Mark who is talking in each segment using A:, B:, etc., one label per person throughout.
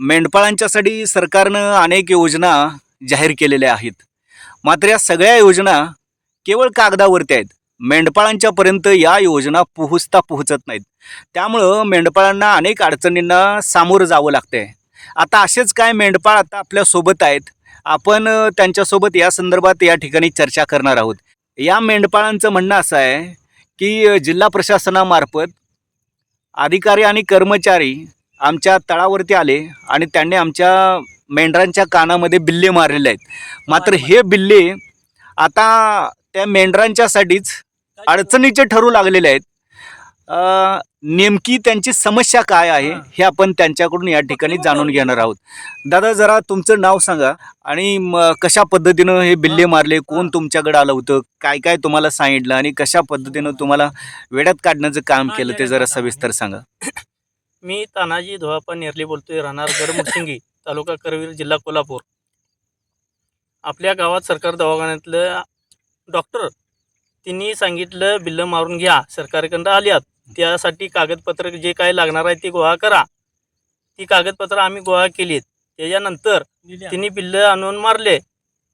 A: मेंढपाळांच्यासाठी सरकारनं अनेक योजना जाहीर केलेल्या आहेत. मात्र या सगळ्या योजना केवळ कागदावरती आहेत. मेंढपाळांच्यापर्यंत या योजना पोहोचता पोहोचत नाहीत. त्यामुळं मेंढपाळांना अनेक अडचणींना सामोरं जावं लागतंय. आता असेच काय मेंढपाळ आता आपल्यासोबत आहेत. आपण त्यांच्यासोबत या संदर्भात या ठिकाणी चर्चा करणार आहोत. या मेंढपाळांचं म्हणणं असं आहे की जिल्हा प्रशासनामार्फत अधिकारी आणि कर्मचारी आमच्या तळावरती आले आणि त्यांनी आमच्या मेंढरांच्या कानामध्ये बिल्ले मारलेले आहेत. मात्र हे बिल्ले आता त्या मेंढरांच्यासाठीच अडचणीचे ठरू लागलेले आहेत. नेमकी त्यांची समस्या काय आहे हे. आपण त्यांच्याकडून या ठिकाणी जाणून घेणार आहोत. दादा जरा तुमचं नाव सांगा आणि कशा पद्धतीनं हे बिल्ले मारले कोण तुमच्याकडे आलं होतं काय काय तुम्हाला सांगितलं आणि कशा पद्धतीनं तुम्हाला वेड्यात काढण्याचं काम केलं ते जरा सविस्तर सांगा.
B: मी तानाजी धोळापा नेरले बोलतोय राहणार गडमुडसिंगी तालुका करवीर जिल्हा कोल्हापूर. आपल्या गावात सरकार दवाखान्यातलं डॉक्टर तिने सांगितलं बिल्लं मारून घ्या सरकारकडं आल्यात. त्यासाठी कागदपत्र जे काय लागणार आहे ते गोळा करा. ती कागदपत्र आम्ही गोळा केलीत. त्याच्यानंतर तिने बिल्लं आणून मारले.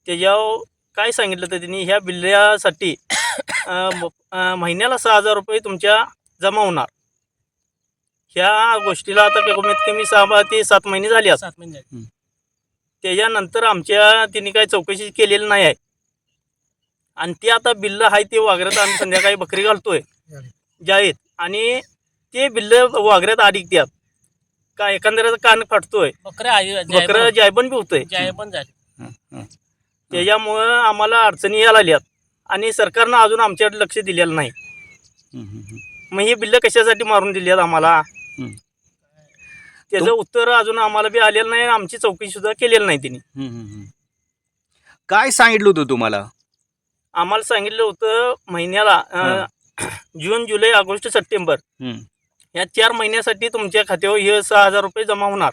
B: त्याच्यावर काय सांगितलं तर तिने ह्या बिल्ल्यासाठी महिन्याला सहा हजार रुपये तुमच्या जमा होणार. ह्या गोष्टीला आता कमीत कमी सहा ते सात महिने झाले आहेत
C: सात महिने झाले.
B: त्याच्यानंतर आमच्या तिने काही चौकशी केलेली नाही आहे. आणि ते आता बिल्ल आहे ते वागऱ्यात आम्ही संध्याकाळी बकरी घालतोय. जे आहेत आणि ते बिल्ल वागऱ्यात अडकत्यात का एखाद्याचा कान फाटतोय.
C: बकरं आहे
B: बकरं जायबन
C: झाले.
A: हं, हं.
B: त्याच्यामुळं आम्हाला अडचणी यायला लागल्यात. आणि सरकारनं अजून आमच्याकडे लक्ष दिलेलं नाही.
A: हं, हं, हं.
B: मग हे बिल्ल कशासाठी मारून दिली आहेत आम्हाला. त्याचं उत्तर अजून आम्हाला बी आलेलं नाही आमची चौकशी सुद्धा केलेली नाही तिने.
A: हं. काय सांगितलं होतं तुम्हाला?
B: आम्हाला सांगितलं होतं महिन्याला जून जुलै ऑगस्ट सप्टेंबर या चार महिन्यासाठी तुमच्या खात्यावर हे सहा हजार रुपये जमा होणार.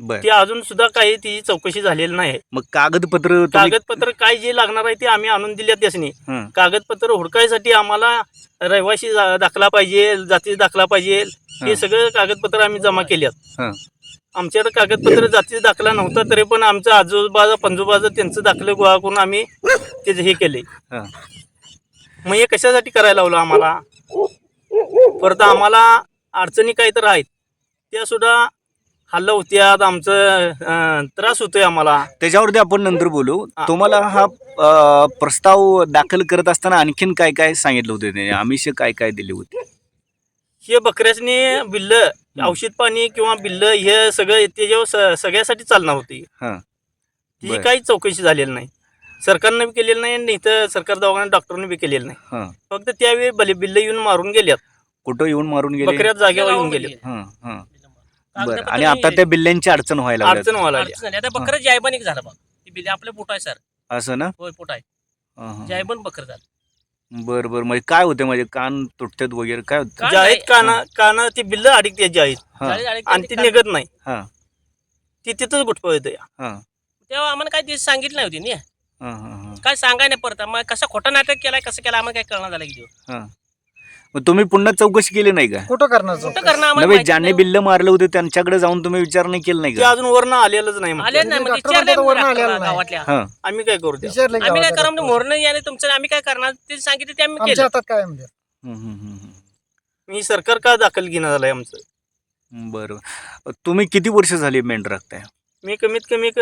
A: बर.
B: ते अजून सुद्धा काही ती चौकशी झालेली नाही.
A: मग कागदपत्र तुम्ही-
B: कागदपत्र काय जे लागणार आहे ते आम्ही आणून दिल्यात त्यासनी.
A: हं,
B: कागदपत्र हुडकायसाठी आम्हाला रहिवाशी जा- दाखला पाहिजे जातीचा दाखला पाहिजे
A: हं.
B: सगळं कागदपत्र आम्ही जमा केल्यात.
A: हं.
B: आमच्याकडे कागदपत्र जातीचा दाखला नव्हता तरी पण आमचं आजोबाजा पंजोबाजा त्यांचं दाखले गोळा करून आम्ही त्याचं हे केले.
A: हं.
B: मग हे कशासाठी करायला लावलं आम्हाला? परत आम्हाला अडचणी काही तर आहेत त्या सुद्धा हल्ला होत्यात आमचं त्रास होतोय आम्हाला.
A: त्याच्यावरती आपण नंतर बोलू. तुम्हाला हा अ, प्रस्ताव दाखल करत असताना आणखीन काय काय सांगितलं होतं त्याने? आमिष काय काय दिले होते?
B: हे बकऱ्यासनी बिल्ल औषध पाणी किंवा बिल्ल हे सगळं त्याच्यावर स- सगळ्यासाठी चालणार होती.
A: हां. बरं.
B: काहीच चौकशी झालेली नाही. सरकारनं बी केलेलं नाही आणि इथं सरकार दवाखान्यात डॉक्टरने बी केलेलं नाही.
A: हां.
B: फक्त त्यावेळी बले बिल्ल येऊन मारून गेल्यात.
A: कुठं येऊन मारून गेले?
B: बकऱ्यात जागेवर येऊन गेले
A: हां हां. बरं. आणि आता त्या बिल्ल्यांची अडचण व्हायला लागली
B: अडचण व्हायला लागली.
C: अडचण झाली. आता बकरं जायबन एक झालं बघ. ती बिले आपलं पोट आहे सर.
A: असं ना?
C: होय पोट आहे. जायबन बकरं झालं.
A: बरं बरं. म्हणजे काय होते? म्हणजे कान तुटतात वगैरे काय होतं?
C: काय
B: जे आहेत
C: नाही.
B: काना काना ती बिल्ल आहेत
C: झाली- झाली
B: आणि ती निघत नाही.
A: हां.
B: ती तिथंच गुटपळ येते.
A: हां.
C: तेव्हा आम्हाला काय ते सांगितलं नाही होती नी.
A: हां हां हां.
C: काय सांगाय नाही परत? मग कसा खोटा नाटक केलाय कसं केलं आम्हाला काय कळणार झालं की ते.
A: मग तुम्ही पुन्हा चौकशी केली नाही का?
D: कुठं करणार
C: कुठं करणं आम्हाला
A: नव्हे
C: माहिती
A: ज्याने
C: नाही.
A: बिल्ल मारलं होतं त्यांच्याकडे जाऊन तुम्ही विचारणा केलं नाही
B: ते
A: का
B: अजून वरनं आलेलंच नाही मग.
C: आले नाही मग
D: डॉक्टर
C: विचारलंय
D: म्हणतात वरनं
C: डॉक्टरला
D: आलेलं नाही.
C: गावातल्या.
A: हां.
B: आम्ही काय करू
D: विचारलं
C: आम्ही काय करा? मोरण याने तुमचं आम्ही काय करणार? ते सांगितलं ते आम्ही
D: आमच्या
C: केलं.
D: हातात काय म्हणजे
A: हं, हं, हं, हं.
B: मी सरकार का दाखल घेणं झालंय आमचं?
A: बरं. तुम्ही किती वर्ष झाली मेंढ राखताय?
B: मी कमीत कमी एक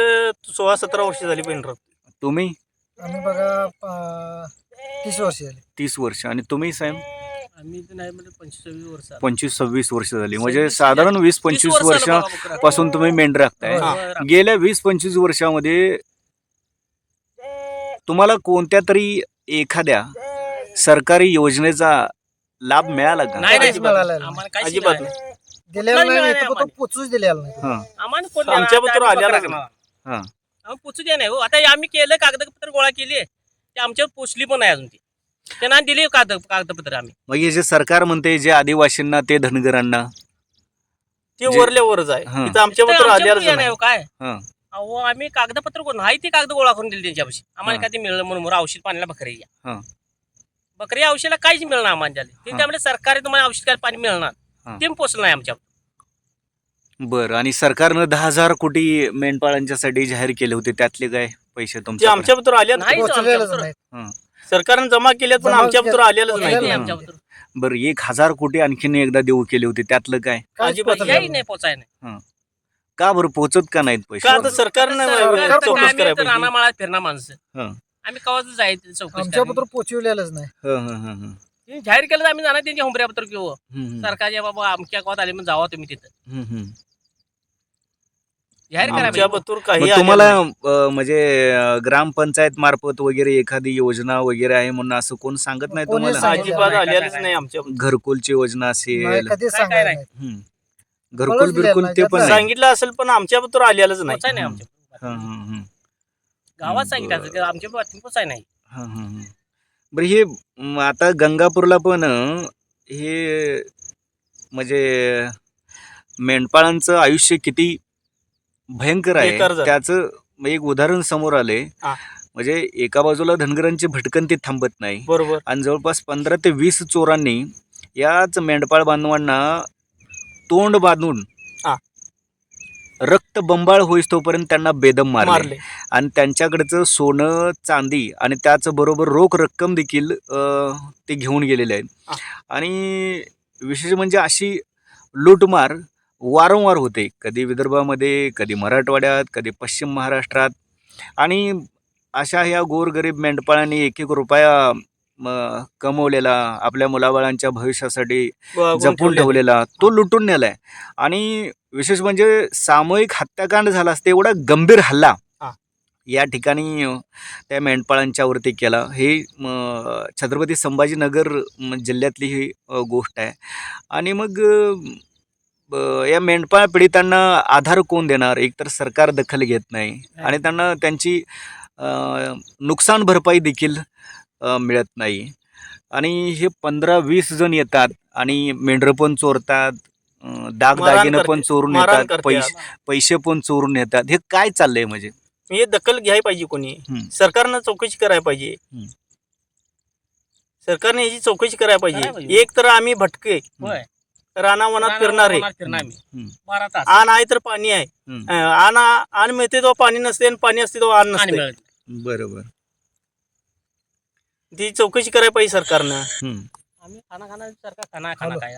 B: सोळा सतरा वर्ष झाली पेंटर
A: तुम्ही?
D: आम्ही बघा तीस वर्ष झाली.
A: तीस वर्ष. आणि तुम्ही साहेब?
C: आम्ही तर नाही म्हणजे पंचवीस वर्ष आलं.
A: पंचवीस सव्वीस वर्ष झाली म्हणजे साधारण वीस
C: वीस
A: पंचवीस
C: वर्ष
A: वर्ष
C: आलं बघा बकरं.
A: पासून तुम्ही मेंढ राखताय
D: हा.
A: गेल्या वीस पंचवीस वर्षामध्ये तुम्हाला कोणत्या तरी एखाद्या सरकारी योजनेचा लाभ मिळाला का
C: नाही नाही
D: काहीच मिळालं नाही.
C: आम्हाला काहीच
B: अजिबात नाही.
D: दिलेला
C: नाही,
D: नाही
C: नाही,
D: इथं कुठं पोचूच दिलेला नाही
A: हा
C: आम्हाला कोण
B: आमच्या
C: देणार?
B: पत्र
C: आम्ही
B: आलेलं
C: बकरं
B: नाही.
C: करणार.
A: हा
C: आम्ही पोचू द्या नाही हो आता आम्ही केलं कागदपत्र गोळा केली ते आमच्यावर पोचली पण आहे अजून ती त्यांना दिली कागद कागदपत्र आम्ही.
A: मग हे जे सरकार म्हणते जे आदिवासींना ते धनगरांना.
B: ते
A: जे-
B: वरल्या वरच आहे.
A: हा.
B: इथं आमच्या
C: ते हे नाही हो काय?
A: हा.
C: अहो आम्ही कागदपत्र कोण? नाही ती कागद गोळा करून दिली त्यांच्यापाशी. आम्हाला
A: हा.
C: काय ते मिळलं म्हणून औषध पाण्याला बकरी
A: हा.
C: या बकरी या औषधाला काहीच मिळणार आम्हाला ते
A: हा.
C: त्यामुळे सरकारी तुम्हाला औषध काय पाणी मिळणार.
A: हा.
C: ते पोचलं नाही आमच्या
A: बरं आणि सरकारनं दहा हजार कोटी मेंढपाळांच्यासाठी जाहीर केले होते. त्यातले काय पैसे
B: ते
A: तुमच्या
B: आमच्या पत्र आले
C: नाही
D: नाही
B: सरकारनं जमा केल्यात पण
D: जमा
B: आमच्या पत्र आलेलंच नाही
C: नाही.
A: बरं एक हजार कोटी आणखीन एकदा देऊ केले होते त्यातलं काय
B: अजिबात
C: याही
D: नाही.
C: नाही पोचाय नाही
A: का बरं पोचत का नाहीत
B: का
A: पैसे
B: आता सरकारनं
C: सरकार तर
B: चौकशी
C: आम्ही तर रानामाळात फिरणार माणसं
A: हं.
C: आम्ही कवाच जायचं चौकशी
D: आमच्या
C: करायला.
D: पत्र पोचवलेलंच नाही
A: हं, हं, हं, हं.
C: ते जाहीर केलं तर आम्ही जाणार त्यांच्या हुंबऱ्यापत्र घेऊ
A: हं, हं.
C: सरकारच्या बाबा आमच्या गावात आले मग जावा तुम्ही तिथं
A: हं, हं.
C: जाहीर
B: आमच्या काही
A: मग तुम्हाला
B: नाही.
A: अं, म्हणजे अं, ग्रामपंचायत मार्फत वगैरे एखादी योजना वगैरे आहे म्हणून असं कोण सांगत नाही
D: कोणी
A: तुम्हाला
D: सांगितलं
B: अजिबात
C: नाही,
B: आलेलंच नाही आमच्या
A: घरकुलची योजना
D: नाही,
A: असेल
D: कधीच
C: काय- काय
D: सांगायला
C: नाही.
D: नाही.
A: घरकुल बिरकुल ते पण
B: सांगितलं असेल पण आमच्या पत्र आलेलंच नाही
C: पोचाय नाही
A: हं.
C: आमच्या
A: हं, हं, हं.
C: गावात सांगितलं आमच्या बातमी पोचाय नाही
A: हं, हं, हं. बरं हे म, आता गंगापूरला पण अं, हे म्हणजे मेंढपाळांचं आयुष्य किती भयंकर आहे
B: बेकार झालं.
A: त्याचं एक उदाहरण समोर आले
B: हा.
A: म्हणजे एका बाजूला धनगरांची भटकन ते थांबत नाही
B: बरोबर
A: आणि जवळपास पंधरा ते वीस चोरांनी याच मेंढपाळ बांधवांना तोंड बांधून
B: हा.
A: रक्त बंबाळ होईस तोपर्यंत त्यांना बेदम मारले
B: मारले
A: आणि त्यांच्याकडचं सोनं चांदी आणि त्याचबरोबर रोख रक्कम देखील अ, ते घेऊन गेलेले आहेत. आणि विशेष म्हणजे अशी लूटमार वारंवार होते. कधी विदर्भामध्ये कधी मराठवाड्यात कधी पश्चिम महाराष्ट्रात. आणि अशा ह्या गोरगरीब मेंढपाळांनी एक एक रुपया कमवलेला आपल्या मुलाबाळांच्या भविष्यासाठी जपून
B: ठेवलेलं.
A: तो लुटून नेलाय. आणि विशेष म्हणजे सामूहिक हत्याकांड झाला असते एवढा गंभीर हल्ला. या ठिकाणी त्या मेंढपाळांच्यावरती केला. हे छत्रपती संभाजीनगर जिल्ह्यातली ही गोष्ट आहे. आणि मग या मेंढपाळ पीडितांना आधार कोण देणार? एकतर सरकार दखल घेत नाही आणि त्यांना त्यांची नुकसान भरपाई देखील मिळत नाही. आणि हे पंधरा वीस जण येतात आणि मेंढरं पण चोरतात दागदागिनं पण चोरून येतात पैसे पैसे पण चोरून येतात. हे काय चाललंय म्हणजे?
B: हे दखल घ्यायला पाहिजे कोणी. सरकारनं चौकशी करायला पाहिजे. सरकारने याची चौकशी करायला पाहिजे. एक तर आम्ही भटके. रानावनात फिरणारे
C: रानावनात फिरणार आम्ही.
A: हम्म.
C: बारा तास
B: आण आहे तर पाणी आहे
A: हम्म.
B: अं, आण आण मिळते तो पाणी नसते आणि पाणी असते तो आण
C: आणि
B: नसते
C: मिळत.
A: बरोबर
B: ती चौकशी करायला पाहिजे सरकारनं
A: हम्म.
C: आम्ही खाना खाना सरकार खाना खाना. काय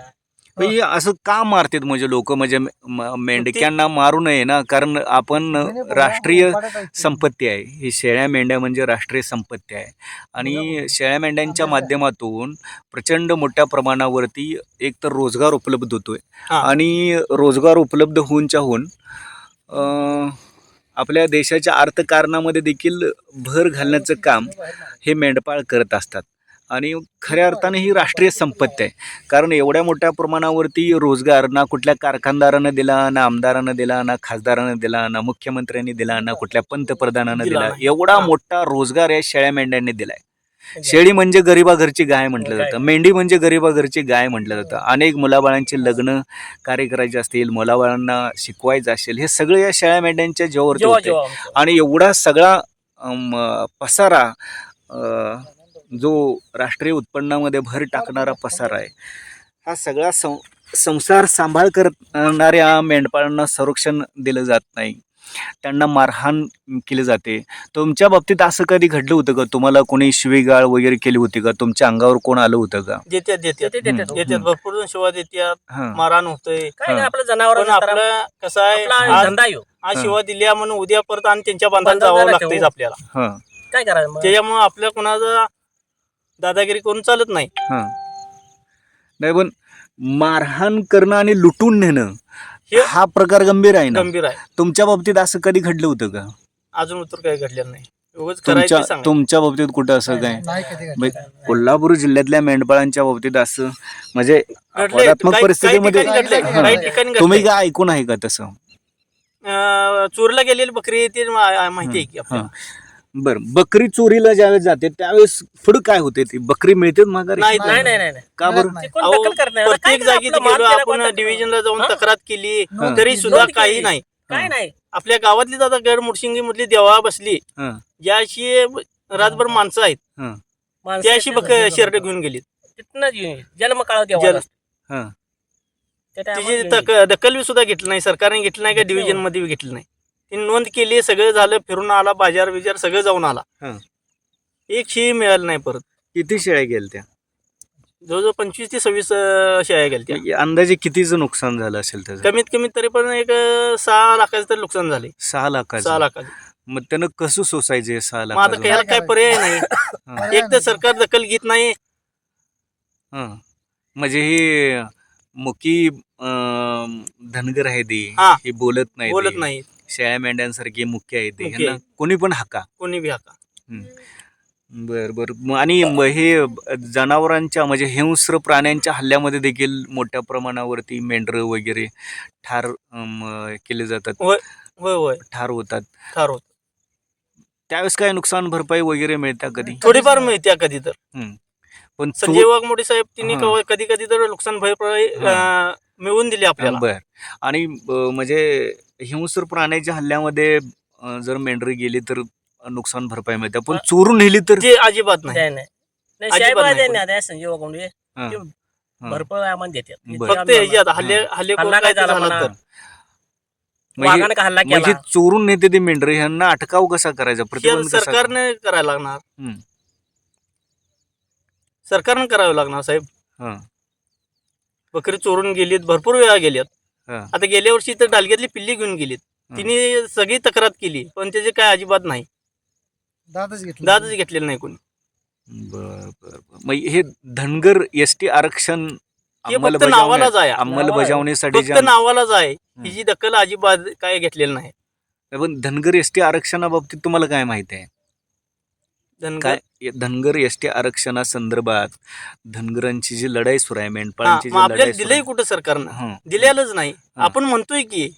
A: पण हे असं का मारतात म्हणजे लोक? म्हणजे म- मेंढक्यांना मारू नये ना? कारण आपण राष्ट्रीय संपत्ती आहे. ही शेळ्या मेंढ्या म्हणजे राष्ट्रीय संपत्ती आहे. आणि शेळ्या मेंढ्यांच्या माध्यमातून प्रचंड मोठ्या प्रमाणावरती एक तर रोजगार उपलब्ध होतोय.
B: हा.
A: आणि रोजगार उपलब्ध होऊनच्या होऊन अं, आपल्या देशाच्या अर्थकारणामध्ये देखील भर घालण्याचं काम हे मेंढपाळ करत असतात. आणि खऱ्या अर्थाने ही राष्ट्रीय संपत्ती आहे कारण एवढ्या मोठ्या प्रमाणावरती रोजगार ना कुठल्या कारखानदारानं दिला ना आमदारानं दिला ना खासदारानं दिला ना मुख्यमंत्र्यांनी दिला ना कुठल्या पंतप्रधानानं
B: दिला.
A: एवढा. मोठा रोजगार या शेळ्या मेंढ्यांनी दिलाय शेळी म्हणजे गरिबा घरची गाय म्हटलं. जातं मेंढी म्हणजे गरिबा घरची गाय म्हटलं जातं अनेक मुलाबाळांची लग्न कार्य करायचे असतील मुलाबाळांना शिकवायचं असेल हे सगळं या शेळ्या मेंढ्यांच्या जीवावरती. आणि एवढा सगळा पसारा जो राष्ट्रीय उत्पन्नामध्ये भर टाकणारा पसारा आहे हा सगळा सं संसार सांभाळ करणाऱ्या मेंढपाळांना संरक्षण दिलं जात नाही. त्यांना मारहाण केली जाते. तुमच्या बाबतीत असं कधी घडलं होतं का? तुम्हाला कोणी शिवीगाळ वगैरे केली होती का? तुमच्या अंगावर कोण आलं होतं का?
B: देत्यात देत्यात. भरपूर शिवा देत्यात.
A: हां.
B: मारहाण होतंय.
C: काय नाही
A: हा.
C: आपलं जनावर
B: पण आपलं कसं आहे
C: आपला
B: आज
C: धंदा येऊ
B: आज
A: हा.
B: शिवा दिल्या म्हणून उद्या परत आणि त्यांच्या बांधात जावं
C: ठेवू.
B: आपल्याला.
A: हां.
C: काय करायचं मग?
B: त्याच्यामुळे आपल्या कोणाचा दादागिरी करून चालत नाही.
A: हां. नाही पण मारहाण करणं आणि लुटून नेणं
B: हे
A: हा प्रकार गंभीर आहे ना?
B: गंभीर आहे.
A: तुमच्या बाबतीत असं कधी घडलं होतं का?
B: अजून उत्तर काही घडलेलं नाही. उगाच
A: तुमच्या
B: करायचं सांग
A: तुमच्या बाबतीत कुठं असं काय?
D: नाही कधी घडलं.
A: म्हणजे कोल्हापूर जिल्ह्यातल्या मेंढपाळांच्या बाबतीत असं म्हणजे
B: घडलंय.
A: अपवादात्मक
B: काही-
A: परिस्थितीमध्ये
B: काही ठिकाणी घडलंय. काही ठिकाणी
A: तुम्ही
B: घडलंय.
A: काय ऐकून आहे का तसं?
B: अं, चोरीला गेलेली बकरी ते मा- माहिती आहे की
A: हां.
B: आपल्याला.
A: बरं बकरी चोरीला ज्यावेळेस जाते त्यावेळेस पुढं काय होते ती? बकरी मिळते माघारी?
B: नाही
C: नाही नाही नाही. नाही.
A: का बरं?
D: नाही.
C: ते कोण
B: अहो,
C: दखल करत नाही. काय
B: प्रत्येक? जागी
C: आपलं माल
B: गेलो
C: त्याला
B: आपण
C: कोण-
B: डिव्हिजनला जाऊन? तक्रार केली
A: हां.
B: तरी सुद्धा
C: नोंद
B: काही
C: केली.
B: नाही.
C: काय नाही?
B: आपल्या गावातली दादा गड मुडशिंगी मधली देवा बसली
A: हां.
B: ज्याशी रातभर माणसं आहेत
A: हां.
C: माणसं
B: त्याशी बक शेरड घेऊन गेली.
C: तिथनंच येऊन जन्म काळ
A: हां.
B: तिची तक- दखल बी सुद्धा घेतली नाही सरकारने घेतली नाही का डिव्हिजनमध्ये बी घेतली नाही? तिने नोंद केली सगळं झालं फिरून आला बाजार बिजार सगळं जाऊन आला.
A: हं.
B: एक शेळी मिळाली नाही परत.
A: किती शेळ्या गेल्या
B: जवळजवळ पंचवीस ते सव्वीस अं, शेळ्या गेल्या
A: त्या अंदाजे कितीचं नुकसान झालं असेल त्याचं?
B: कमीत कमी तरी पण एक अं, सहा लाखाचं तरी नुकसान झाले.
A: सहा लाखाचं?
B: सहा लाखाचं.
A: मग त्यानं कसं सोसायचे सहा
B: मग आता
A: लाखाचं?
B: याला काय पर्याय नाही.
A: हं.
B: एक तर सरकार दखल घेत नाही.
A: हं. म्हणजे हे मुकी अं, धनगर आहे ते.
B: हा.
A: हे बोलत नाही
B: बोलत
A: ते.
B: नाही.
A: शेळ्या मेंढ्यांसारखे मुख्य आहे ते. ह्यांना कोणी पण हाका.
B: कोणी बी हाका.
A: बर बर. म- आणि म- हे जनावरांच्या म्हणजे हिंस्र प्राण्यांच्या हल्ल्यामध्ये देखील मोठ्या प्रमाणावरती मेंढरं वगैरे ठार अम, केले जातात. ठार होतात.
B: ठार होत.
A: त्यावेळेस काय नुकसान भरपाई वगैरे मिळत्या कधी?
B: थोडीफार मिळते कधी तर.
A: पण
B: संजय वाघमोडी साहेब तिने
A: हा.
B: कधी कधी तर नुकसान भरपाई अं, मिळवून दिली आपल्याला.
A: बर. आणि अ, म्हणजे हिंस्र प्राण्याच्या हल्ल्यामध्ये अ, जर मेंढरं गेली तर नुकसान भरपाई मिळते. पण चोरून नेली तर
B: जे अजिबात नाही. अजिबात
C: साहेब
A: हा,
C: ते
A: हा.
C: भरपूर आम्हाला देतात.
A: बरं.
B: फक्त ह्याच्यात हल्ले हल्ले करून
C: हल्ला काय
B: काय
C: झाला
B: झालं
C: म्हणा.
B: तर?
A: म्हणजे
C: वाघाने का हल्ला
A: म्हणजे
C: केला?
A: चोरून नेते ते मेंढरं ह्यांना अटकाव कसा करायचा?
B: हे
A: प्रतिबंध कसा
B: सरकारने करायला लागणार.
A: हम्म.
B: सरकारने करावं लागणार साहेब.
A: हा,
B: बकरी चोरून गेलीत भरपूर वेळा गेल्यात. आता गेल्या वर्षी तर डालग्यातली पिल्ली घेऊन गेलीत. तिने सगळी तक्रार केली पण त्याचे काय अजिबात नाही.
D: दादच घेतलं
B: दादच घेतलेलं नाही कोणी.
A: बर बर. बर. मग हे धनगर एस टी आरक्षण
B: फक्त
A: अंमलबजावणी-
B: नावालाच आहे
A: अंमलबजावणीसाठी
B: फक्त नावालाच आहे हिची दखल अजिबात काय घेतलेलं नाही.
A: पण धनगर एस टी आरक्षणाबाबतीत तुम्हाला काय माहिती आहे?
B: धनगर?
A: काय? धनगर एस टी आरक्षणासंदर्भात धनगरांची जी लढाई सुरू आहे मेंढपाळांची
B: आपल्याला
A: सुरू
B: दिलंय
A: आहे.
B: कुठं सरकारनं?
A: हं,
B: दिलेलंच नाही. आपण म्हणतोय की.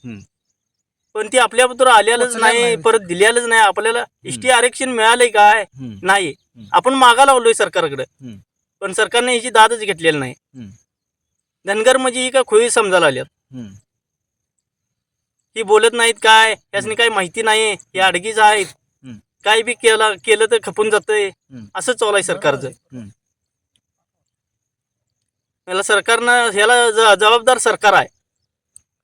B: पण ती आपल्याबद्दल आलेलंच
D: पोचलेलं
B: नाही
D: नाही.
B: परत दिलेलंच नाही. आपल्याला एसटी आरक्षण मिळालंय काय? नाही. आपण मागा लावलोय सरकारकडे. पण सरकारने ह्याची दादच घेतलेली नाही. धनगर म्हणजे ही काय खोई समजायला आल्यात. ही. बोलत नाहीत काय? यासनी काही माहिती नाही. हे अडगीच आहेत. काय बी केलं केलं तर खपून जातंय
A: हम्म.
B: असं चालू आहे सरकारचं
A: हम्म.
B: याला सरकारनं ह्याला ज- जबाबदार सरकार आहे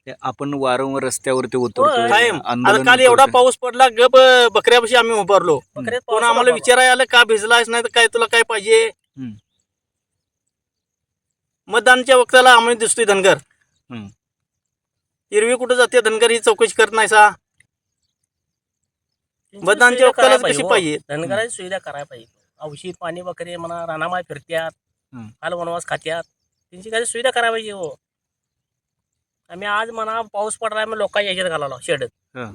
A: ते आपण वारंवार रस्त्यावरती
C: होय.
A: उतरतो
B: कायम आता काल एवढा. पाऊस पडला गप बकऱ्यापाशी आम्ही उभारलो
C: बकऱ्यात
B: कोण आम्हाला
C: बाबा.
B: विचारायला आलं का भिजलायस नाही तर काय तुला काय पाहिजे
A: हम्म.
B: मतदानच्या वक्ताला आम्ही दिसतोय धनगर
A: हम्म.
B: एरवी कुठं जाते धनगर ही चौकशी करत नाही सा मतदानच्या
C: सुविधा
B: कशी
C: हो.
B: पाहिजे
C: धनगराची सुविधा करायला पाहिजे औषध पाणी वगैरे म्हणा रानामाय फिरत्यात
A: हम्म.
C: हाल वनवास खात्यात त्यांची काही सुविधा करायला पाहिजे हो आम्ही आज म्हणा पाऊस पडला आम्ही लोकांच्या याच्यात घालावला शेडत
A: हं.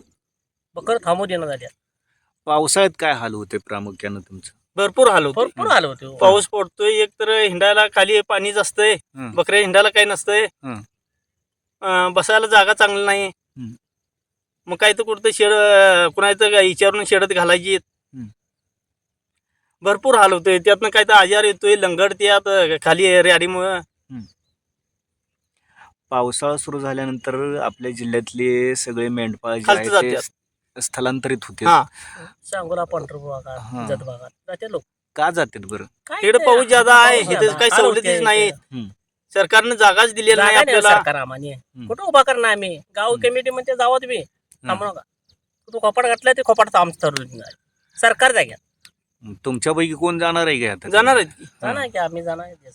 C: बकर थांबू देणं झाल्या
A: पावसाळ्यात काय हाल होते प्रामुख्यानं तुमचं
B: भरपूर हाल होते
C: भरपूर आलं होते हो.
B: पाऊस पडतोय एक तर हिंडायला खाली पाणीच असतंय
A: हं.
B: बकऱ्या हिंडायला काही नसतंय
A: हं.
B: अं, बसायला जागा चांगली नाही
A: हं.
B: मग काय तर कुठं शेड कुणाचं विचारून शेडत घालायची. भरपूर हाल होतोय. त्यातनं काय तर आजार येतोय. लंगडत्यात अं, खाली रेडीमुळं
A: पावसाळा सुरू झाल्यानंतर आपल्या जिल्ह्यातले सगळे मेंढपाळ जे
B: खालती
A: आहेत ते स्थलांतरित होते
B: हा.
C: सांगोला पंढरपूर
A: हा.
C: भागात जत भागात. जाते लोक.
A: का जातात बरं?
C: काय
B: इकडे
C: ते
B: पाऊस ज्यादा आहे
C: पाऊस
B: इथे
C: ज्यादा.
B: काही सवलतीच
A: हम्म.
B: सरकारनं जागाच दिलेली नाही
C: जागा नाही
B: आपल्याला.
C: सरकार आम्हाने कुठं उभा करणार आम्ही? गाव कमिटी मध्ये जावं तुम्ही. थांबू नका. तू खोपाट घातला ते खोपाट आमचं ठरवलं नाही. सरकार जाग्यात
A: तुमच्यापैकी कोण जाणार आहे का आता?
B: जाणार आहेत की.
C: जाणार की आम्ही जाणार आहे.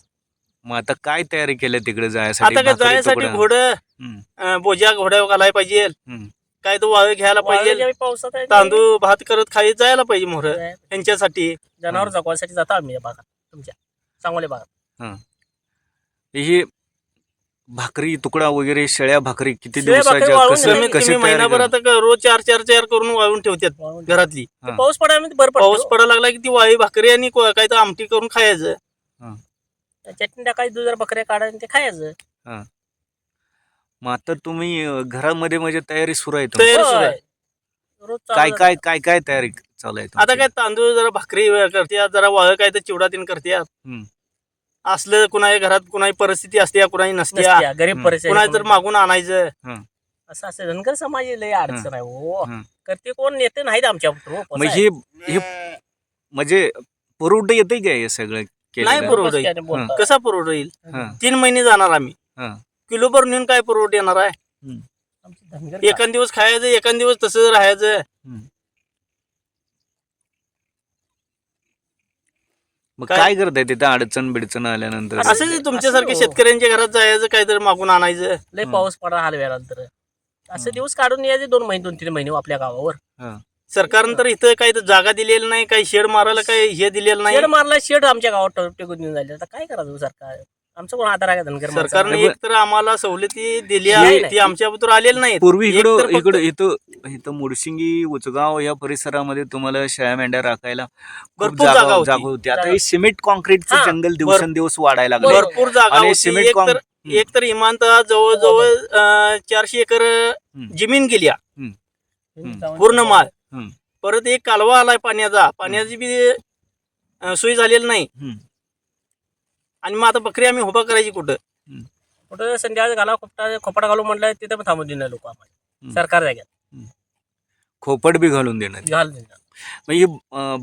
A: मग आता काय तयारी केल्या तिकडे जायसाठी?
B: आता काय
A: भाकरी
B: जायसाठी
A: तुकडं?
B: घोडं
A: हम्म,
B: अं, बोजा घोड्या घालायला पाहिजे.
A: हम्म.
B: काय तो वाळू घ्यायला पाहिजे.
C: पावसात आहे
B: तांदूळ भात करत खाली जायला पाहिजे मोहर
C: त्यावेळी
B: त्यांच्यासाठी
C: जनावर जगवायसाठी जातो आम्ही या भागात तुमच्या. चांगले भागात.
A: हे भाकरी तुकडा वगैरे शेळ्या भाकरी किती
C: शेळ्या भाकरी
A: दिवसाच्या
C: वाळून
A: कसं
B: कमीत
A: कसे
B: कमी महिनाभर आता क- रोज चार चार चार करून वाळून ठेवतात. घरातली
A: हा.
C: पाऊस पडायला बरं
B: पाऊस
C: पडतो
B: पडायला लागला की ती वाळी भाकरी आणि को- काय तर आमटी करून खायचं
C: चटणी टाकायची दुधार बकऱ्या काढायला आणि ते खायचं
A: मग आता तुम्ही अं, घरामध्ये म्हणजे तयारी सुरू आहे तुमची?
B: तयारी सुरू आहे.
C: होय. रोज चालू
A: काय. काय काय काय तयारी चालू आहे
B: आता? काय तांदूळ जरा भाकरी करतात जरा वाळ काय तर चिवडा तीन करतात
A: हम्म.
B: असलं कुणाच्या घरात कुणाची परिस्थिती असते नसत्या
C: नसत्या, गरीब. परिस्थिती
B: कुणाची तर मागून आणायचं.
C: असं असं धनगर समाज लय अडचण आहे हो.
A: हं.
C: करते कोण नेते नाहीत आमच्या
A: हे हे म्हणजे पुरवठं येते काय हे सगळं केलेलं?
B: नाही पुरवठं.
C: पुरवठा
B: कसा पुरवठा येईल?
A: हं,
B: तीन महिने जाणार आम्ही.
A: हं.
B: किलोभर नेऊन काय पुरवठ येणार आहे? एखाद दिवस खायचं एखाद दिवस तसं राहायचं.
A: मग
B: काय-
A: करताय तिथं अडचण बिडचण आल्यानंतर?
C: असं-
B: असं तुमच्यासारखे
C: असं-
B: शेतकऱ्यांच्या घरात जायचं काहीतरी मागून आणायचं.
C: लय पाऊस पडा हाल वेळा तर असं दिवस काढून यायचे दोन महिने दोन तीन महिने आपल्या गावावर.
B: सरकारनं तर इथं काही तर जागा दिलेली नाही काही शेड मारायला काही हे दिलेलं नाही.
C: शेड मारला शेड आमच्या गावात टेकून देऊन झाले आता काय करायचं सरकार? आमचं कोण आधार आहे धनगर माणसाला?
B: सरकारने एक तर आम्हाला सवलती दिली आहे. ती आमच्याबद्दल आलेली नाही
A: पूर्वी
B: एक
A: इकडं इकडं इथं इथं मुडशिंगी उचगाव या परिसरामध्ये तुम्हाला शेळ्या मेंढ्या राखायला खूप
B: भरपूर जागा होती.
A: जागा होती आता. हे सिमेंट कॉन्क्रीटचं
C: हा,
A: जंगल दिवसेंदिवस वाढायला लागलं.
B: भरपूर जागा
A: आणि
B: होती
A: सिमेंट
B: एक
A: कॉन-
B: तर
A: हम्म.
B: एक तर इमानतः जवळजवळ अं, चारशे एकर. जमीन गेल्या पूर्ण माल. परत एक कालवा आलाय पाण्याचा पाण्याची बी अं, सोय झालेली नाही. आणि मग आता बकरी आम्ही उभा करायची कुठं?
C: कुठं संध्याकाळी घाला खोपटा खोपटा घालू म्हटलं तिथे पण थांबून देणार लोक
A: हम्म.
C: सरकार जाग्यात.
A: खोपट बी घालून देणार.
C: घाल देणार.
A: म्हणजे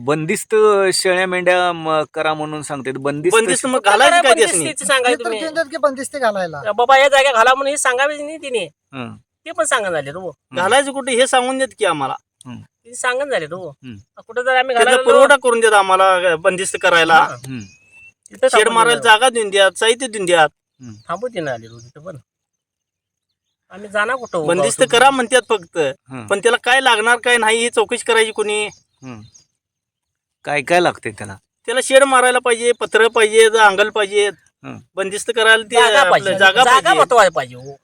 A: बंदिस्त शेळ्या मेंढ्या म, करा म्हणून सांगतात. बंदिस्त
B: बंदिस्त मग घालायची काय त्यासनी?
C: सांगाय
D: ते तर
C: तुम्ही.
D: म्हणतात की बंदिस्ती घालायला?
C: बाबा या जागा घाला म्हणून हे सांगावेच नाही तिने.
A: हं.
C: ते पण सांगत झाले तो
B: घालायचं कुठे हे सांगून देत की आम्हाला?
C: ते सांगत झाले तो
A: हम्म.
C: कुठं जर आम्ही
B: त्याचा
C: घालायला
B: पुरवठा करून देत आम्हाला बंदिस्त करायला.
C: हा. तिथं
B: शेड
C: थांबून
B: मारायला. जागा देऊन द्या साहित्य देऊन द्या
C: थांबू देणार आले रोज तिथं पण आम्ही जाणार कुठं
B: बंदिस्त? करा म्हणतात फक्त
A: हं.
B: पण त्याला काय लागणार काय नाही ही चौकशी करायची कोणी
A: हं. काय काय लागतंय त्याला
B: त्याला शेड मारायला पाहिजे पत्र पाहिजे अंगल पाहिजे
A: हं.
B: बंदिस्त करायला ते
C: जागा
B: आपलं
C: पाहिजे
B: जागा
C: जागा
B: पाहिजे
C: हो.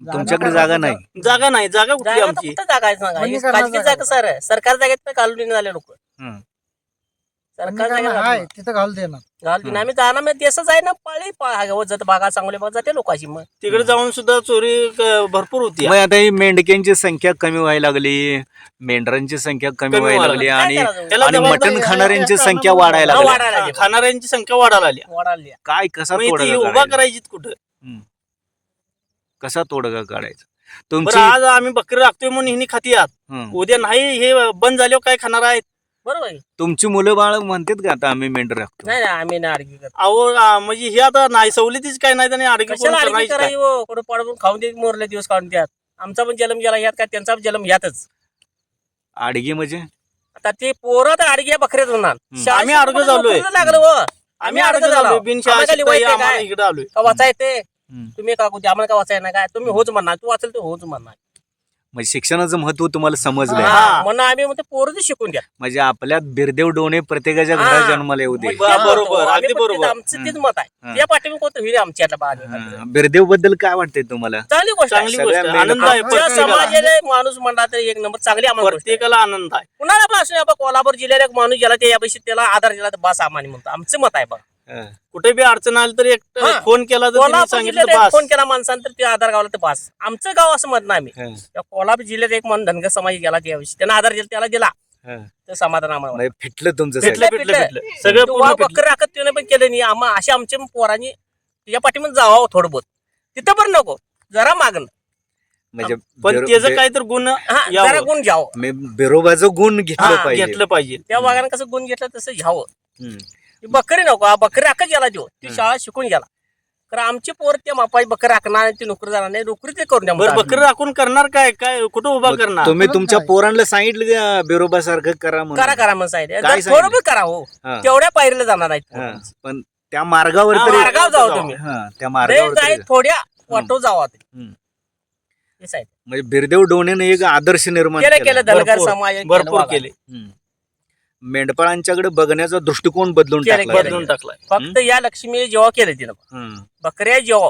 A: तुमच्याकडे जागा नाही
B: जागा नाही जागा कुठली
C: जागा तर
B: आमची
C: कुठं जागा आहे सांगा?
D: बंदी
C: ही
D: करणार
C: खाजगी
D: जागा
C: जागा सर सरकार जागेत घालून देणार आले लोक
A: हं.
C: सरकार
D: आहे तिथं घालू देणार
C: घालून देणार. आम्ही जाणार मग देशच आहे ना पाळी पा- जात बागा चांगले बागा जाते लोकांची मग.
B: तिकडे जाऊन सुद्धा चोरी क- भरपूर होती.
A: मग आता ही मेंढक्यांची संख्या कमी व्हायला लागली मेंढरांची संख्या कमी व्हायला लागली आणि मटण. खाणाऱ्यांची संख्या वाढायला लागली.
C: वाढायला लागली.
B: खाणाऱ्यांची संख्या वाढायला आली
C: वाढाली
A: काय कसा
B: उभा? करायची कुठं.
A: कसा तोडगा काढायचा? तुमची
B: आज आम्ही बकरी राखतोय म्हणून हिनी खाती आहात. उद्या नाही हे बंद झाल्यावर काय खाणार आहेत?
C: बरोबर आहे.
A: तुमची मुलं बाळ म्हणतात का आता आम्ही मेंढर राखतो?
C: नाही नाही आम्ही नाही आडगी करत.
B: अहो आ, म्हणजे हे आता नाही सवलतीच काय नाही आणि अडगी कोण
C: कशाला आडगी
B: करायची? काय?
C: करायची हो कुठं पडून खाऊन दे मोरले दिवस काढून द्यात आमचा पण जन्म गेला यात काय त्यांचा पण जन्म यातच.
A: आडगी म्हणजे?
C: आता ते पोरं तर आडग्या बकऱ्यात होणार.
B: आम्ही आडगं झालोय.
C: लागलो हो.
B: आम्ही
C: आडगं
B: अडगं
C: झालो. आम्हाला काय लिवायचं काय?
B: आलोय.
C: का वाचा येते.
A: हं.
C: तुम्ही का कुठे आम्हाला का वाचाय ना काय? तुम्ही होच म्हणणार तू वाचल तू होच म्हणणार.
A: म्हणजे शिक्षणाचं महत्त्व तुम्हाला समजलंय
B: हा.
C: हा, म्हणून आम्ही म्हणतो पोरं ते शिकून द्या
A: म्हणजे आपल्यात बिरदेव डोणे प्रत्येकाच्या
C: हा.
A: घरात जन्माला येऊ दे
B: बा-
C: ते
B: बरोबर,
C: म्हणतो. आम्ही
B: अगदी
C: पण
B: बरोबर.
C: तेच- आमचं तेच मत
A: हा.
C: आहे त्या पाठीमागे कोणतं होईल आमच्या आता बाहेर.
A: बिरदेवबद्दल काय वाटतंय तुम्हाला
C: चांगली गोष्ट आहे.
B: चांगली गोष्ट आनंद आहे
C: आमच्या
B: प्रत्येकाला
C: समाजाला एक माणूस म्हणला तर एक नंबर चांगली आम्हाला गोष्ट आहे.
B: प्रत्येकाला आनंद आहे
C: कुणाला पण आपण कोल्हापूर जिल्ह्याला एक माणूस गेला ते यापेक्षा त्याला आधार दिला तर बस आम्हाला म्हणतो आमचं मत आहे बघा
A: हा.
B: कुठे बी अडचण आली तर एक
C: हा.
B: फोन केला तर त्यांनी सांगितलं
C: जिल्ह्यात एक
B: बस.
C: फोन केला माणसानं तर ते आधार गावला तर बस. आमचं गाव असं म्हणणं आम्ही.
A: हा.
C: त्या कोल्हापूर जिल्ह्यात एक माणूस धनगर समाज गेला त्यावेळी त्यानं आधार दिला त्याला दिला.
A: हा.
C: तर समाधान आम्हाला
A: फिटलं तुमचं
B: भेटलं. भेटलं भेटलं सगळं पूर्ण भेटलं.
C: बकर राखत त्याने पण केलं नाही. आम्हा अशा आमच्या पोरांनी तुझ्या पाठीमध्ये जावं थोडं बहुत. तिथं पण नको. जरा मागणं
A: म्हणजे
B: पण
A: बिरो-
B: त्याचं
A: बि-
B: काय तर गुण
C: हा
B: यावं.
C: जरा गुण घ्यावं.
A: मे- बिरोबाचं गुण घेतलं
C: हा,
A: पाहिजे.
B: घेतलं पाहिजे.
C: त्या वाघानं कसं गुण घेतलं तसं घ्यावं.
A: हम्म.
C: ती बकरी नको बकरी राखत गेला देऊ ती. शाळा शिकून गेला कारण आमची पोर त्या मापाची बकरी राखणार आणि ती नोकरी जाणार नाही नोकरी ते करून द्या
B: बरं बकरी राखून करणार काय काय कुठं उभा करणार
A: तुम्ही
D: करून
A: तुमच्या? पोरांना सांगितलं का बिरोबा सारखं करा. म्हणून
C: करा करा म्हणून सांगितलं
A: काय
C: जर थोडं
A: सांगितलं?
C: बी करा हो
A: हा.
C: तेवढ्या पायरीला जाणार
A: हा.
C: पोरं.
A: पण त्या मार्गावर
B: हा,
A: तरी
C: मार्गावर जाऊ. तुम्ही
A: हा त्या मार्गावर
C: जाय
A: तरी-
C: थोड्या वाटो जावा ते
A: हम्म.
C: हेच आहे.
A: म्हणजे बिरदेव डोणेने एक आदर्श निर्माण
C: केलं
A: केला.
C: केलं धनगर
B: भरपूर-
C: समाज केलं
B: भरपूर. केले
A: हम्म. मेंढपाळांच्याकडे बघण्याचा दृष्टिकोन बदलून
C: केलं,
A: टाकला
C: केलं.
B: बदलून टाकलाय
C: फक्त या लक्ष्मी जेव्हा केलं तिनं
A: हम्म.
C: बकऱ्या जेव्हा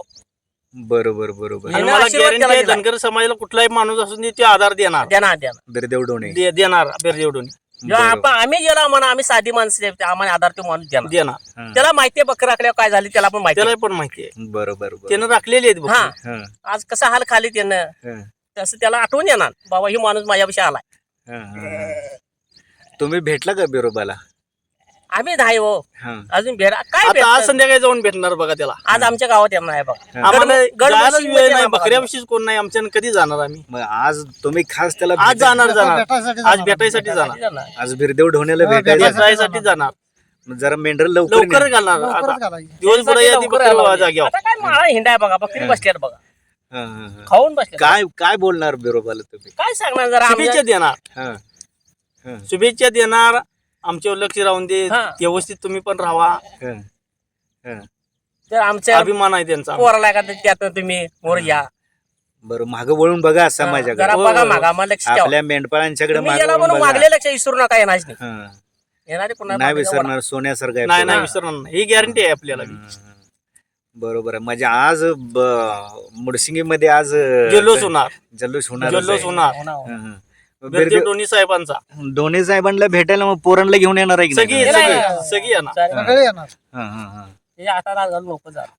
A: बरोबर बरोबर
B: आणि मला
C: आशीर्वाद
B: गॅरंटी. धनगर समाजाला कुठलाही माणूस असून दे, ते आधार देणार
C: द्या ना द्या ना.
A: बिरदेव डोणे
B: दे- देणार बेरजेवडून
C: जेव्हा
A: बरोबर.
C: आपण आम्ही गेला म्हणा आम्ही साधी माणसं आहे, आम्हाला आधार तो माणूस द्या ना.
B: देणार
A: हा.
C: त्याला माहितीये बकरी राखल्यावर काय झाली त्याला पण माहिती
B: त्याला
C: आहे.
B: पण माहिती आहे
A: बरोबर बरोबर
B: त्यानं राखलेली आहेत
C: हा.
A: हा,
C: आज कसा हाल खाली त्यानं
A: हा,
C: तसं त्याला आठवून येणार बाबा ही माणूस माझ्यापेक्षा आलाय
A: हा, हा, हा. तुम्ही भेटला का बिरोबाला
C: आम्ही नाही हो
A: हा
C: अजून भेट काय
B: आता आज
C: भेटणार?
B: संध्याकाळी जाऊन भेटणार बघा त्याला
C: आज आमच्या गावात येणार आहे बघा
B: आम्हाला
C: गड- गड
B: जायलाच
C: मशीनमध्ये
B: वेळ नाही
C: येणार बघा.
B: बकऱ्याविषयीच कोण नाही आमच्यानं कधी जाणार आम्ही
A: मग आज तुम्ही खास त्याला
B: आज
A: भेट-
B: जाणार जाणार
D: भेटायसाठी
B: आज
D: जाणार.
B: भेटायसाठी जाणार
C: जाणार.
A: आज बिरदेव ढोण्याला भेटायला.
B: भेटायसाठी जाणार
A: जरा मेंढर लवकर.
B: घालणार
D: लवकरच
B: आता
D: घालायची.
B: दिवसभर या
C: लवकर
B: बकरी
C: आला
B: जागी
C: आता काय माळा हिंडाय बघा बकरी. बसल्यात बघा
A: हा, हा, हा.
C: खाऊन बसल्यात
A: काय काय बोलणार बिरोबाला तुम्ही
C: काय सांगणार जरा
B: शुभेच्छा
C: आमच्या-
B: देणार
A: हा.
B: शुभेच्छा देणार. आमच्यावर लक्ष राहून दे.
C: हा.
B: व्यवस्थित तुम्ही पण राहा.
C: जर आमच्या
B: अभिमान आहे त्यांचा.
C: पोराला का त्यात तुम्ही मोर या.
A: बरं माग वळून बघा समाजाकडे
C: जरा बघा. मागा मला लक्ष ठेवा.
A: आपल्या मेंढपाळांच्याकडे
C: तुम्ही
A: माग
C: याला
A: वळून
C: म्हणून
A: बघा.
C: मागले लक्ष विसरू नका येणार नाही
A: हा.
C: येणारे पुन्हा
A: नाही विसरणार सोन्यासारखं आहे
B: नाही. नाही विसरणार नाही. ही गॅरंटी आहे आपल्याला.
A: बरोबर आहे. म्हणजे आज मुडसिंगी मध्ये आज
B: जल्लोष होणार.
A: जल्लोष होणार
B: जल्लोष होणार.
C: हो. हो.
B: डोनी साहेबांचा
A: दोन्ही साहेबांना भेटायला मग पोरांना घेऊन येणार आहे की
B: सगळी
A: नाही?
B: सगळी
C: आहे.
B: येणार.
D: सगळे
A: हा, हा, हा.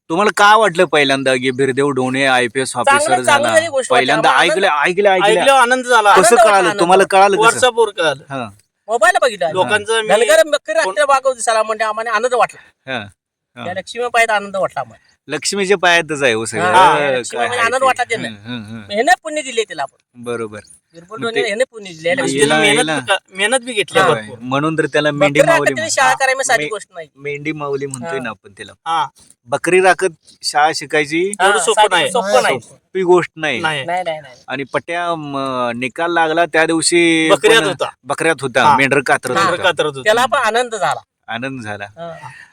A: तुम्हाला काय वाटलं पहिल्यांदा की Birdev Done I P S officer
C: चांगलं- चांगलं
A: झाला
C: झाली गोष्ट वाटली.
A: पहिल्यांदा
C: आम्हाला
A: ऐकलं ऐकलं ऐकलं
B: ऐकल्यावर आनंद झाला
A: कसं
C: आनंद
A: कळालं तुम्हाला कळालं कसं
B: व्हॉट्सअपवर कळालं
A: हा,
C: मोबाईल बघितला
B: लोकांचं मी
C: धनगर राष्ट्रीय बागव म्हणजे आम्हाला आनंद वाटला
A: हा. हा.
C: त्या लक्ष्मी पाहिजे आनंद वाटला आम्हाला
A: लक्ष्मीच्या पायातच आहे हो सगळं
C: हा, लक्ष्मीमध्ये आनंद
A: ते.
C: वाटला त्यानं.
A: हं, हं, हं.
C: ह्याने पुण्य दिले तिला आपण
A: बरोबर मग ते- मग
B: मेहनत
A: याला-
B: बी- मेहनत बी घेतली
A: होय.
B: भरपूर
A: म्हणून तर त्याला मेंढी
C: बकरी
A: माऊली
C: राखत शाळा करायला साधी
A: मे-
C: गोष्ट नाही
A: मेंढी माऊली म्हणतोय. ना आपण त्याला
B: हा
A: बकरी राखत शाळा शिकायची
B: एवढं सोपं
C: साधी
B: नाही.
C: सोपं नाही
A: सोपी गोष्ट नाही
B: नाही
C: नाही नाही नाही
A: आणि पट्या म, निकाल लागला त्या दिवशी
B: बकऱ्यात होता
A: बकऱ्यात होता
B: हा.
A: मेंढर कात्रत.
B: बरं
A: होता
B: कातरत होतं.
C: त्याला पण आनंद झाला
A: आनंद झाला
C: हा.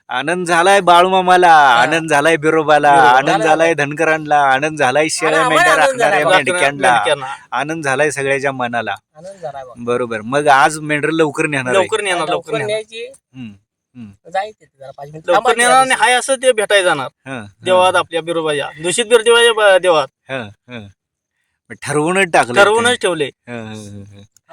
A: आनंद झालाय बाळूमामाला आनंद झालाय बिरोबाला
B: बिरोबाला.
A: आनंद झालाय धनकरांना आनंद झालाय शेळ्या मेंढ्या
C: आनंद
A: राखणाऱ्या
C: झालाय.
A: मेंढक्यांना
B: मेंढक्यांना.
A: आनंद झालाय सगळ्याच्या मनाला. बरोबर. मग आज मेंढर लवकर नेणार
B: लवकर नेणार लवकर
C: लवकर
B: नेणार.
C: न्यायची.
B: लवकर नेणार आणि हाय असं ते भेटायला जाणार. देवात आपल्या बिरोबाच्या. दूषित बिरदेवाच्या देवात.
A: हं, हं. ठरवूनच टाकलं
B: ठरवूनच ठेवले.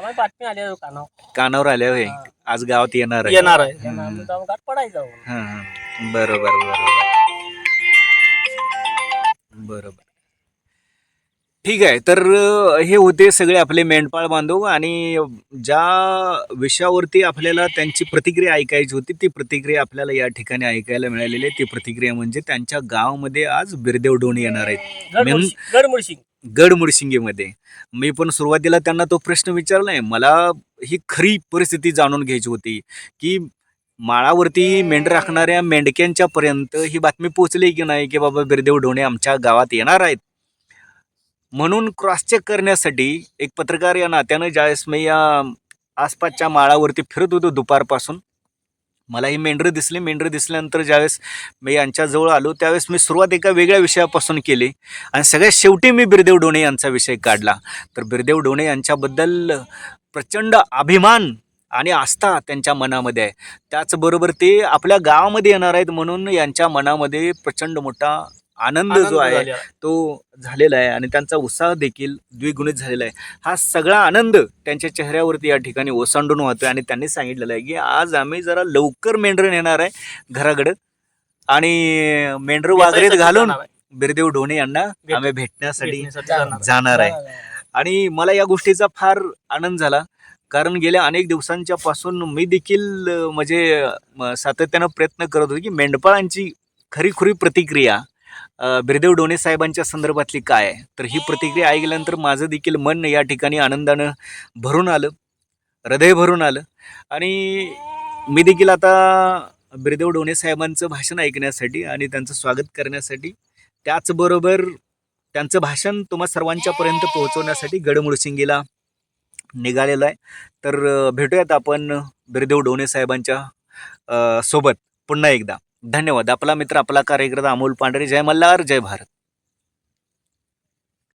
C: आम्हाला बातमी आली आहे कानावर.
A: कानावर आल्या होय
C: हा.
A: आज गावात येणार आहे.
B: येणार आहे.
C: त्यांना आम्ही जाऊन गाठ पडायचं जाऊन.
A: हं, हं. बरोबर बरोबर. बरोबर. ठीक आहे. तर अ, हे होते सगळे आपले मेंढपाळ बांधव आणि ज्या विषयावरती आपल्याला त्यांची प्रतिक्रिया ऐकायची होती ती प्रतिक्रिया आपल्याला या ठिकाणी ऐकायला मिळालेली आहे. ती प्रतिक्रिया म्हणजे त्यांच्या गावामध्ये आज बिरदेव डोणी येणार आहेत.
C: गडमुळशी गडमुळशी.
A: गडमुडशिंगेमध्ये मी पण सुरुवातीला त्यांना तो प्रश्न विचारलाय. मला ही खरी परिस्थिती जाणून घ्यायची होती की माळावरती मेंढ राखणाऱ्या मेंढक्यांच्या पर्यंत ही बातमी पोहोचली की नाही की बाबा बिरदेव ढोणे आमच्या गावात येणार आहेत? म्हणून क्रॉस चेक करण्यासाठी एक पत्रकार या नात्यानं ज्यावेळेस मी या आसपासच्या माळावरती फिरत होतो दुपारपासून. मला ही मेंढरं दिसली. मेंढरं दिसल्यानंतर ज्यावेळेस मी यांच्याजवळ आलो त्यावेळेस मी सुरुवात एका वेगळ्या विषयापासून केली आणि सगळ्यात शेवटी मी बिरदेव डोणे यांचा विषय काढला. तर बिरदेव डोणे यांच्याबद्दल प्रचंड अभिमान आणि आस्था त्यांच्या मनामध्ये आहे. त्याचबरोबर ते आपल्या गावामध्ये येणार आहेत म्हणून यांच्या मनामध्ये प्रचंड मोठा आनंद जो आहे. तो झालेला आहे आणि त्यांचा उत्साह देखील द्विगुणित झालेला आहे हा सगळा आनंद त्यांच्या चेहऱ्यावरती या ठिकाणी ओसांडून वाहतोय आणि त्यांनी सांगितलेलं आहे की आज आम्ही जरा लवकर मेंढरं नेणार आहे घराकडं आणि मेंढरं वागरेत घालून. बिरदेव ढोणे यांना आम्ही भेटण्यासाठी
B: जाणार आहे.
A: आणि मला या गोष्टीचा फार आनंद झाला कारण गेल्या अनेक दिवसांच्या पासून मी देखील म्हणजे सातत्यानं प्रयत्न करत होतो की मेंढपाळांची खरीखुरी प्रतिक्रिया बिरदेव डोणे साहेबांच्या संदर्भातली काय तर ही प्रतिक्रिया ऐकल्यानंतर माझं देखील मन या ठिकाणी आनंदानं भरून आलं हृदय भरून आलं. आणि मी देखील आता बिरदेव डोणे साहेबांचं भाषण ऐकण्यासाठी आणि त्यांचं स्वागत करण्यासाठी त्याचबरोबर त्यांचं भाषण तुम्हा सर्वांच्यापर्यंत पोहोचवण्यासाठी गडमुळशिंगीला निघालेलं आहे. तर भेटूयात आपण बिरदेव डोणे साहेबांच्या सोबत पुन्हा एकदा. धन्यवाद. आपला मित्र आपला कार्यकर्ता अमोल पांढरे. जय मल्हार जय भारत.